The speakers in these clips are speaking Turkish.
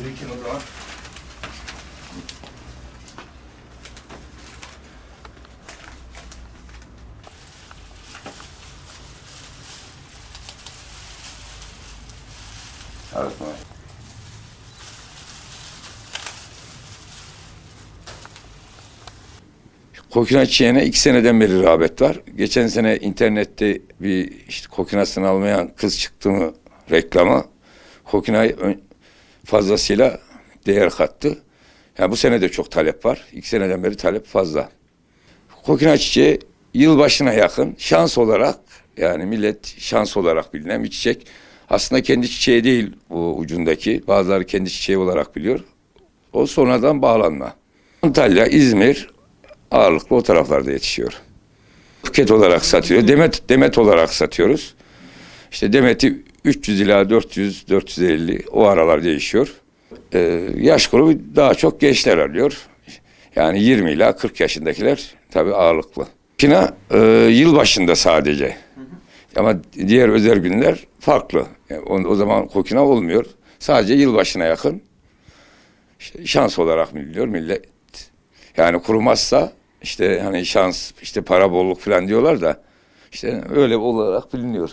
Birikin o zaman. Kokina çiçeğine iki seneden beri rağbet var. Geçen sene internette bir işte kokinasını almayan kız çıktı mı reklamı. Kokinayı fazlasıyla değer kattı. Yani bu sene de çok talep var. İki seneden beri talep fazla. Kokina çiçeği yılbaşına yakın şans olarak yani millet şans olarak bilinen bir çiçek. Aslında kendi çiçeği değil bu ucundaki. Bazıları kendi çiçeği olarak biliyor. O sonradan bağlanma. Antalya, İzmir ağırlıklı o taraflarda yetişiyor. Buket olarak satıyor. Demet demet olarak satıyoruz. İşte demeti 300 ila 400 450 o aralar değişiyor. Ee, yaş grubu daha çok gençler alıyor. Yani 20 ila 40 yaşındakiler tabii ağırlıklı. Kina e, yılbaşında sadece. Ama diğer özel günler farklı. Yani o, o zaman kokina olmuyor. Sadece yılbaşına yakın işte şans olarak biliniyor millet. Yani kurumazsa işte hani şans, işte para bolluk falan diyorlar da işte öyle olarak biliniyor.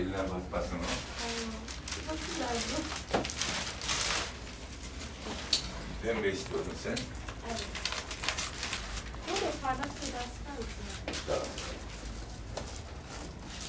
Eline basmasın o. Çok güzel bu. Pembe istiyordun sen. Evet. Parlak şeyler sıkar mısın?